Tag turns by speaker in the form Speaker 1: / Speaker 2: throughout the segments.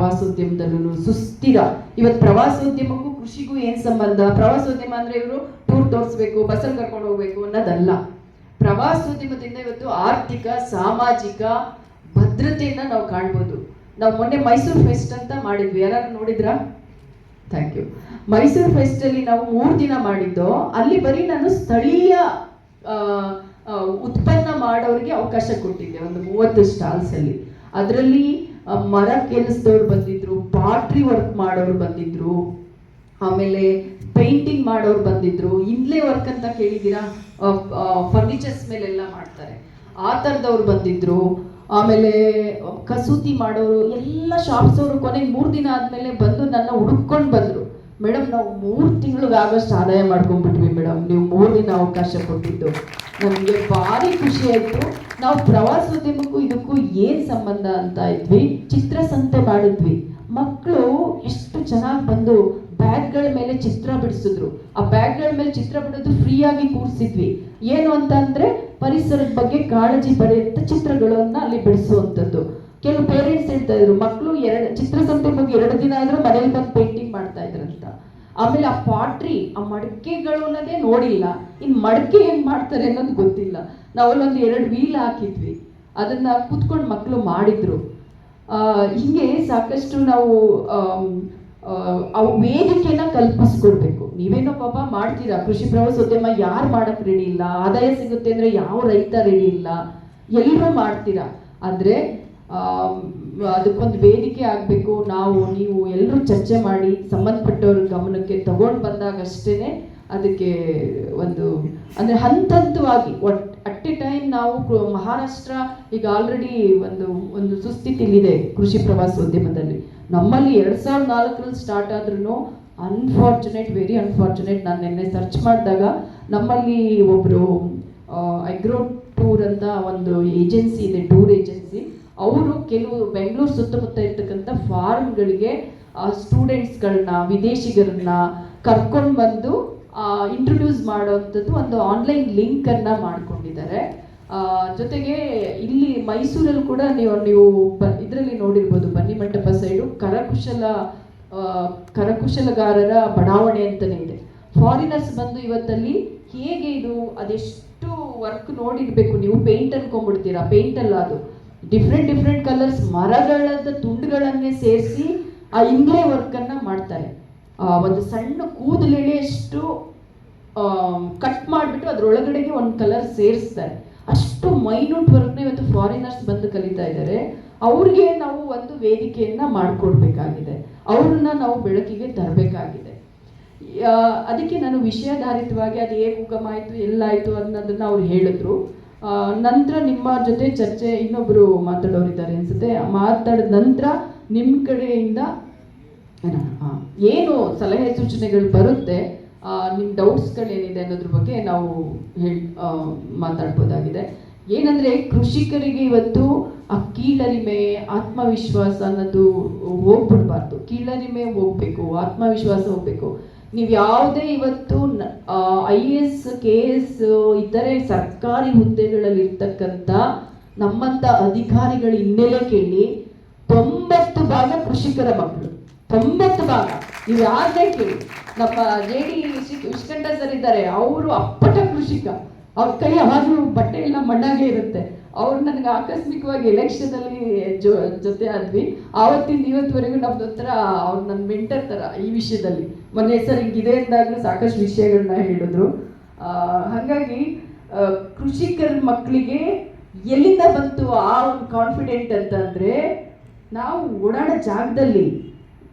Speaker 1: ಪ್ರವಾಸೋದ್ಯಮದಲ್ಲೂ ಸುಸ್ಥಿರ. ಇವತ್ತು ಪ್ರವಾಸೋದ್ಯಮಕ್ಕೂ ಕೃಷಿಗೂ ಏನ್ ಸಂಬಂಧ? ಪ್ರವಾಸೋದ್ಯಮ ಅಂದ್ರೆ ಇವರು ಟೂರ್ ತೋರಿಸ್ಬೇಕು, ಬಸ್ಸಲ್ಲಿ ಕರ್ಕೊಂಡು ಹೋಗ್ಬೇಕು ಅನ್ನೋದಲ್ಲ. ಪ್ರವಾಸೋದ್ಯಮದಿಂದ ಇವತ್ತು ಆರ್ಥಿಕ, ಸಾಮಾಜಿಕ ಭದ್ರತೆಯನ್ನ ನಾವು ಕಾಣ್ಬೋದು. ನಾವು ಮೊನ್ನೆ ಮೈಸೂರು ಫೆಸ್ಟ್ ಅಂತ ಮಾಡಿದ್ವಿ. ಯಾರು ನೋಡಿದ್ರಾ? ಥ್ಯಾಂಕ್ ಯು ಮೈಸೂರು ಫೆಸ್ಟ್ ಅಲ್ಲಿ ನಾವು ಮೂರು ದಿನ ಮಾಡಿದ್ದು. ಅಲ್ಲಿ ಬರೀ ನಾನು ಸ್ಥಳೀಯ ಉತ್ಪನ್ನ ಮಾಡೋರಿಗೆ ಅವಕಾಶ ಕೊಟ್ಟಿದ್ದೆ. ಒಂದು ಮೂವತ್ತು ಸ್ಟಾಲ್ಸ್ ಅಲ್ಲಿ. ಅದರಲ್ಲಿ ಮರ ಕೆಲಸದವ್ರು ಬಂದಿದ್ರು ಪಾಟ್ರಿ ವರ್ಕ್ ಮಾಡೋರು ಬಂದಿದ್ರು, ಆಮೇಲೆ ಪೇಂಟಿಂಗ್ ಮಾಡೋರು ಬಂದಿದ್ರು. ಇನ್ಲೇ ವರ್ಕ್ ಅಂತ ಕೇಳಿದ್ದೀರಾ? ಫರ್ನಿಚರ್ಸ್ ಮೇಲೆಲ್ಲ ಮಾಡ್ತಾರೆ. ಆ ಥರದವ್ರು ಬಂದಿದ್ರು. ಆಮೇಲೆ ಕಸೂತಿ ಮಾಡೋರು, ಎಲ್ಲ ಶಾಪ್ಸ್ ಅವರು ಕೊನೆಗೆ ಮೂರು ದಿನ ಆದಮೇಲೆ ಬಂದು ನನ್ನ ಹುಡುಕೊಂಡು ಬಂದರು. ಮೇಡಮ್ ನಾವು ಮೂರು ತಿಂಗಳಿಗೆ ಆಗೋಷ್ಟು ಆದಾಯ ಮಾಡ್ಕೊಂಡ್ಬಿಟ್ವಿ ಮೇಡಮ್ ನೀವು ಮೂರು ದಿನ ಅವಕಾಶ ಕೊಟ್ಟಿದ್ದು. ನಮಗೆ ಭಾರಿ ಖುಷಿ ಆಯಿತು. ನಾವು ಪ್ರವಾಸೋದ್ಯಮಕ್ಕೂ ಇದಕ್ಕೂ ಏನು ಸಂಬಂಧ ಅಂತ ಇದ್ವಿ. ಚಿತ್ರಸಂತೆ ಮಾಡಿದ್ವಿ. ಮಕ್ಕಳು ಎಷ್ಟು ಚೆನ್ನಾಗಿ ಬಂದು ಬ್ಯಾಗ್ಗಳ ಮೇಲೆ ಚಿತ್ರ ಬಿಡಿಸಿದ್ರು. ಆ ಬ್ಯಾಗ್ಗಳ ಮೇಲೆ ಚಿತ್ರ ಬಿಡೋದು ಫ್ರೀಯಾಗಿ ಕೂರಿಸಿದ್ವಿ. ಏನು ಅಂತ ಅಂದರೆ ಪರಿಸರದ ಬಗ್ಗೆ ಕಾಳಜಿ ಪಡೆಯುವಂಥ ಚಿತ್ರಗಳನ್ನ ಅಲ್ಲಿ ಬಿಡಿಸುವಂಥದ್ದು. ಕೆಲವು ಪೇರೆಂಟ್ಸ್ ಹೇಳ್ತಾ ಇದ್ರು ಮಕ್ಕಳು ಎರಡು ಚಿತ್ರಸಂತೆ ಬಗ್ಗೆ ಎರಡು ದಿನ ಆದರೂ ಮನೇಲಿ ಬಂದು ಆಮೇಲೆ ಆ ಪಾಟ್ರಿ ಆ ಮಡಕೆಗಳು ಅನ್ನೋದೇ ನೋಡಿಲ್ಲ. ಇನ್ನು ಮಡಕೆ ಹೆಂಗ್ ಮಾಡ್ತಾರೆ ಅನ್ನೋದು ಗೊತ್ತಿಲ್ಲ. ನಾವಲ್ಲೊಂದು ಎರಡು ವೀಲ್ ಹಾಕಿದ್ವಿ. ಅದನ್ನ ಕೂತ್ಕೊಂಡು ಮಕ್ಕಳು ಮಾಡಿದ್ರು. ಆ, ಹಿಂಗೆ ಸಾಕಷ್ಟು ನಾವು ವೇದಿಕೆನ ಕಲ್ಪಿಸ್ಕೊಡ್ಬೇಕು. ನೀವೇನೋ ಪಾಪ ಮಾಡ್ತೀರಾ? ಕೃಷಿ ಪ್ರವಾಸೋದ್ಯಮ ಯಾರು ಮಾಡಕ್ ರೆಡಿ ಇಲ್ಲ? ಆದಾಯ ಸಿಗುತ್ತೆ ಅಂದ್ರೆ ಯಾವ ರೈತ ರೆಡಿ ಇಲ್ಲ? ಎಲ್ಲರೂ ಮಾಡ್ತೀರಾ? ಆದ್ರೆ ಅದಕ್ಕೊಂದು ವೇದಿಕೆ ಆಗಬೇಕು. ನಾವು, ನೀವು ಎಲ್ಲರೂ ಚರ್ಚೆ ಮಾಡಿ ಸಂಬಂಧಪಟ್ಟವ್ರ ಗಮನಕ್ಕೆ ತಗೊಂಡು ಬಂದಾಗಷ್ಟೇ ಅದಕ್ಕೆ ಒಂದು, ಅಂದರೆ ಹಂತ ಹಂತವಾಗಿ ಒಟ್, ಅಟ್ ಎ ಟೈಮ್ ನಾವು ಮಹಾರಾಷ್ಟ್ರ ಈಗ ಆಲ್ರೆಡಿ ಒಂದು ಒಂದು ಸುಸ್ಥಿತಿಲಿದೆ ಕೃಷಿ ಪ್ರವಾಸೋದ್ಯಮದಲ್ಲಿ ನಮ್ಮಲ್ಲಿ ಎರಡು ಸಾವಿರದ ನಾಲ್ಕರಲ್ಲಿ ಸ್ಟಾರ್ಟ್ ಆದ್ರೂ ಅನ್ಫಾರ್ಚುನೇಟ್ ವೆರಿ ಅನ್ಫಾರ್ಚುನೇಟ್ ನಾನು ನಿನ್ನೆ ಸರ್ಚ್ ಮಾಡಿದಾಗ ನಮ್ಮಲ್ಲಿ ಒಬ್ಬರು ಅಗ್ರೋ ಟೂರ್ ಅಂತ ಒಂದು ಏಜೆನ್ಸಿ ಇದೆ ಟೂರ್ ಏಜೆನ್ಸಿ ಅವರು ಕೆಲವು ಬೆಂಗಳೂರು ಸುತ್ತಮುತ್ತ ಇರ್ತಕ್ಕಂಥ ಫಾರ್ಮ್ಗಳಿಗೆ ಸ್ಟೂಡೆಂಟ್ಸ್ಗಳನ್ನ ವಿದೇಶಿಗರನ್ನ ಕರ್ಕೊಂಡು ಬಂದು ಇಂಟ್ರೊಡ್ಯೂಸ್ ಮಾಡೋವಂಥದ್ದು ಒಂದು ಆನ್ಲೈನ್ ಲಿಂಕನ್ನು ಮಾಡ್ಕೊಂಡಿದ್ದಾರೆ. ಜೊತೆಗೆ ಇಲ್ಲಿ ಮೈಸೂರಲ್ಲಿ ಕೂಡ ನೀವು ನೀವು ಬ, ಇದರಲ್ಲಿ ನೋಡಿರ್ಬೋದು, ಬನ್ನಿ ಮಂಟಪ ಸೈಡು, ಕರಕುಶಲ ಕರಕುಶಲಗಾರರ ಬಡಾವಣೆ ಅಂತಲೇ ಇದೆ. ಫಾರಿನರ್ಸ್ ಬಂದು ಇವತ್ತಲ್ಲಿ ಹೇಗೆ ಇದು ಅದೆಷ್ಟು ವರ್ಕ್ ನೋಡಿರಬೇಕು, ನೀವು ಪೇಂಟ್ ಅನ್ಕೊಂಡ್ಬಿಡ್ತೀರಾ? ಪೇಂಟ್ ಅಲ್ಲ ಅದು. ಡಿಫ್ರೆಂಟ್ ಡಿಫ್ರೆಂಟ್ ಕಲರ್ಸ್ ಮರಗಳದ ತುಂಡುಗಳನ್ನೇ ಸೇರಿಸಿ ಆ ಇಂಗ್ಲೇ ವರ್ಕನ್ನು ಮಾಡ್ತಾರೆ. ಒಂದು ಸಣ್ಣ ಕೂದಲೆಳೆಯಷ್ಟು ಕಟ್ ಮಾಡಿಬಿಟ್ಟು ಅದರೊಳಗಡೆಗೆ ಒಂದು ಕಲರ್ ಸೇರಿಸ್ತಾರೆ. ಅಷ್ಟು ಮೈನ್ಯೂಟ್ ವರ್ಕ್ನ ಇವತ್ತು ಫಾರಿನರ್ಸ್ ಬಂದು ಕಲಿತಾ ಇದ್ದಾರೆ. ಅವ್ರಿಗೆ ನಾವು ಒಂದು ವೇದಿಕೆಯನ್ನ ಮಾಡಿಕೊಡ್ಬೇಕಾಗಿದೆ. ಅವ್ರನ್ನ ನಾವು ಬೆಳಕಿಗೆ ತರಬೇಕಾಗಿದೆ. ಅದಕ್ಕೆ ನಾನು ವಿಷಯಾಧಾರಿತವಾಗಿ ಅದು ಹೇಗೆ ಉಗಮ ಆಯಿತು, ಎಲ್ಲಾಯಿತು ಅನ್ನೋದನ್ನ ಅವ್ರು ಹೇಳಿದ್ರು. ನಂತರ ನಿಮ್ಮ ಜೊತೆ ಚರ್ಚೆ ಇನ್ನೊಬ್ಬರು ಮಾತಾಡೋರಿದ್ದಾರೆ ಅನ್ಸುತ್ತೆ. ಮಾತಾಡಿದ ನಂತರ ನಿಮ್ಮ ಕಡೆಯಿಂದ ಏನ, ಸಲಹೆ ಸೂಚನೆಗಳು ಬರುತ್ತೆ ನಿಮ್ಮ ಡೌಟ್ಸ್ಗಳೇನಿದೆ ಅನ್ನೋದ್ರ ಬಗ್ಗೆ ನಾವು ಹೇಳಿ ಮಾತಾಡ್ಬೋದಾಗಿದೆ. ಏನಂದರೆ ಕೃಷಿಕರಿಗೆ ಇವತ್ತು ಆ ಕೀಳರಿಮೆ ಆತ್ಮವಿಶ್ವಾಸ ಅನ್ನೋದು ಹೋಗ್ಬಿಡ್ಬಾರ್ದು. ಕೀಳರಿಮೆ ಹೋಗ್ಬೇಕು ಆತ್ಮವಿಶ್ವಾಸ ಹೋಗ್ಬೇಕು. ನೀವು ಯಾವುದೇ ಇವತ್ತು I A S K S ಇತರೆ ಸರ್ಕಾರಿ ಹುದ್ದೆಗಳಲ್ಲಿ ಇರ್ತಕ್ಕಂಥ ನಮ್ಮಂಥ ಅಧಿಕಾರಿಗಳ ಹಿನ್ನೆಲೆ ಕೇಳಿ ತೊಂಬತ್ತು ಭಾಗ ಕೃಷಿಕರ ಮಕ್ಕಳು. ತೊಂಬತ್ತು ಭಾಗ. ನೀವು ಯಾರನ್ನೇ ಕೇಳಿ. ನಮ್ಮ ಜೆ ಡಿ ವಿಶ್ಕಂಠ ಸರ್ ಇದ್ದಾರೆ. ಅವರು ಅಪ್ಪಟ ಕೃಷಿಕ. ಅವ್ರ ಕೈ ಯಾವಾಗಲೂ ಬಟ್ಟೆ ಎಲ್ಲ ಮಣ್ಣಾಗೆ ಇರುತ್ತೆ. ಅವ್ರು ನನಗೆ ಆಕಸ್ಮಿಕವಾಗಿ ಎಲೆಕ್ಷನ್ ಅಲ್ಲಿ ಜೊತೆ ಆದ್ವಿ. ಆವತ್ತಿಂದ ಇವತ್ತುವರೆಗೂ ನಮ್ದು ಹತ್ರ ಅವ್ರು ನನ್ನ ಮೆಂಟರ್ ಥರ ಈ ವಿಷಯದಲ್ಲಿ. ಮೊನ್ನೆ ಸರ್ ಇದೆ ಅಂದಾಗಲೂ ಸಾಕಷ್ಟು ವಿಷಯಗಳನ್ನ ಹೇಳಿದ್ರು. ಹಾಗಾಗಿ ಕೃಷಿಕರ ಮಕ್ಕಳಿಗೆ ಎಲ್ಲಿಂದ ಬಂತು ಆ ಒಂದು ಕಾನ್ಫಿಡೆಂಟ್ ಅಂತಂದ್ರೆ ನಾವು ಓಡಾಡೋ ಜಾಗದಲ್ಲಿ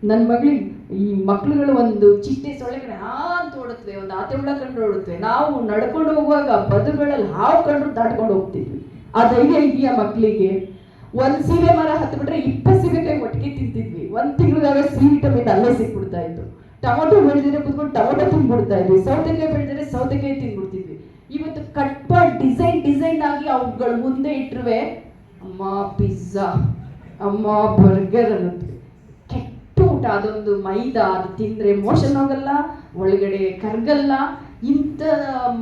Speaker 1: ನನ್ನ ಮಗಳಿಗೆ ಈ ಮಕ್ಳುಗಳು ಒಂದು ಚಿಟ್ಟೆ ಸೊಳ್ಳೆಗಳು ಹಾ ಅಂತ ಓಡುತ್ತವೆ ಒಂದು ಆತೆ ಹುಳ ಕಂಡು ಓಡುತ್ತವೆ ನಾವು ನಡ್ಕೊಂಡು ಹೋಗುವಾಗ ಬದುಗಳಲ್ಲಿ ಹಾವು ಕಂಡು ದಾಟ್ಕೊಂಡು ಹೋಗ್ತಿದ್ವಿ. ಆ ಧೈರ್ಯ ಇದೆಯಾ ಮಕ್ಕಳಿಗೆ ಒಂದ್ ಸೀರೆ ಮರ ಹತ್ಬಿಟ್ರೆ ಇಪ್ಪತ್ತು ಸೀಬೆಕಾಯಿ ಒಟ್ಟಿಗೆ ತಿಂತಿದ್ವಿ. ಒಂದ್ ತಿಂಗಳಾಗ ಸಿ ವಿಟಮಿನ್ ಅಲ್ಲೇ ಸಿಕ್ಬಿಡ್ತಾ ಇತ್ತು. ಟೊಮೊಟೊ ಬೆಳೆದಿದ್ರೆ ಕುತ್ಕೊಂಡು ಟೊಮೊಟೊ ತಿಂದ್ಬಿಡ್ತಾ ಇದ್ವಿ. ಸೌತೆಕಾಯಿ ಬೆಳೆದಿದ್ರೆ ಸೌತೆಕಾಯಿ ತಿಂದ್ಬಿಡ್ತಿದ್ವಿ ಇವತ್ತು ಕಟ್ಪ ಡಿಸೈನ್ ಡಿಸೈನ್ ಆಗಿ ಅವುಗಳ ಮುಂದೆ ಇಟ್ಟರುವೆ ಅಮ್ಮ ಪಿಜ್ಜಾ, ಅಮ್ಮ ಬರ್ಗರ್ ಅನ್ನೋದು ಕೆಟ್ಟ ಊಟ. ಅದೊಂದು ಮೈದಾ. ಅದು ತಿಂದ್ರೆ ಮೋಷನ್ ಹೋಗಲ್ಲ, ಒಳಗಡೆ ಕರ್ಗಲ್ಲ. ಇಂಥ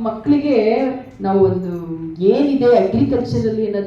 Speaker 1: ಮಕ್ಕಳಿಗೆ ನಾವು ಒಂದು ಏನಿದೆ ಅಗ್ರಿಕಲ್ಚರಲ್ಲಿ ಅನ್ನೋದು